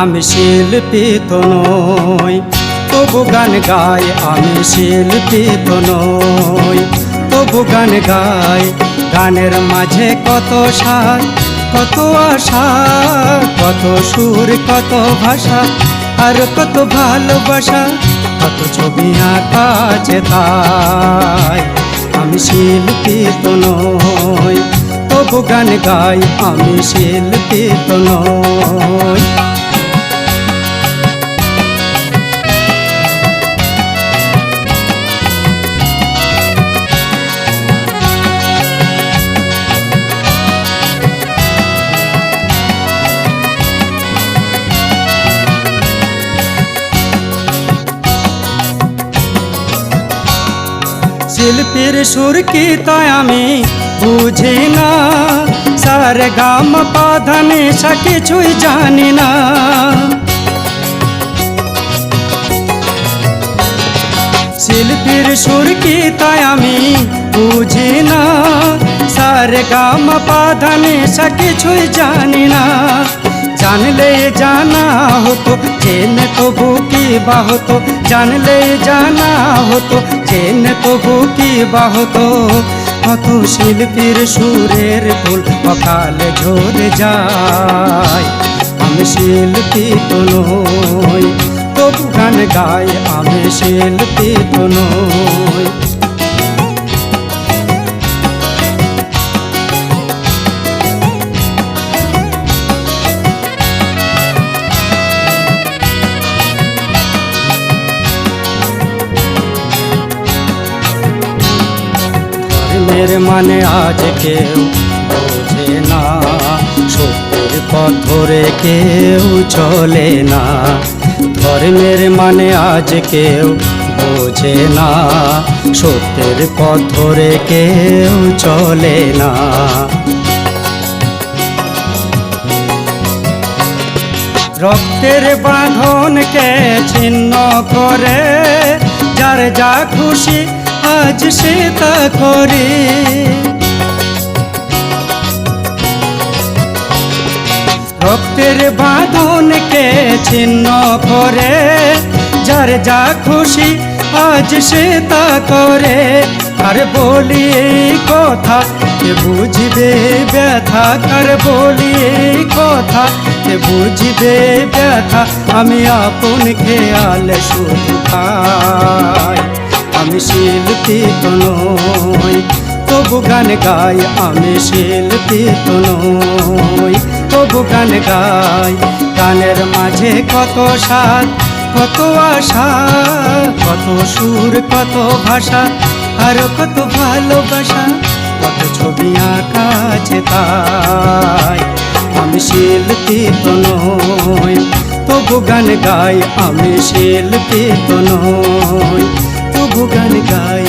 আমি শিল্পী তো নই, তবু গান গাই আমি শিল্পী তো নই। তবু গান গাই, গানের মাঝে কত সার, কত আশা, কত সুর, কত ভাষা, আর কত ভালোবাসা, কত ছবি আঁকা তাই। আমি শিল্পী তো নই, তবু গান গাই আমি শিল্পী তো নই। শিল্পীর সুর কি তাই আমি বুঝি না। সার গাম পাধানে সা কিছুই জানি না। শিল্পীর সুর কি তাই আমি বুঝি না। সার গাম পাধানে সা কিছুই জানি না। জানলে জানা হতো, জেনে তবু কি বা হতো জানলে জানা হতো জেনে তবু কি বাহত? কত শিল্পীর সুরের ফুল অকালে ঝরে যায়। আমি শিল্পী তো নই, তবু গান গাই, আমি শিল্পী তো নই। ধর্মের মানে আজ কেউ বোঝে না। সত্যের পথ ধরে কেউ চলে না। ধর্মের মানে আজ কেউ বোঝে না। সত্যের পথ ধরে কেউ চলে না। রক্তের বাঁধনকে ছিন্ন করে, যার যা খুশি আজ সে তা করে। রক্তের বাঁধনকে ছিন্ন করে, যার যা খুশি আজ সে তা করে। আর বলি কথা কে বুঝবে ব্যথা? কার বলি কথা কে বুঝবে ব্যথা? আমি আপন খেয়াল শুধু খাই আমি শিল্পী তো নই, তবু গান গাই আমি শিল্পী তো নই, তবু গান গাই। গানের মাঝে কত স্বাদ, কত আশা, কত সুর, কত ভাষা, আর কত ভালোবাসা, কত ছবি আঁকা তাই। আমি শিল্পী তো নই, তবু গান গাই আমি শিল্পী তো নই। গান গাই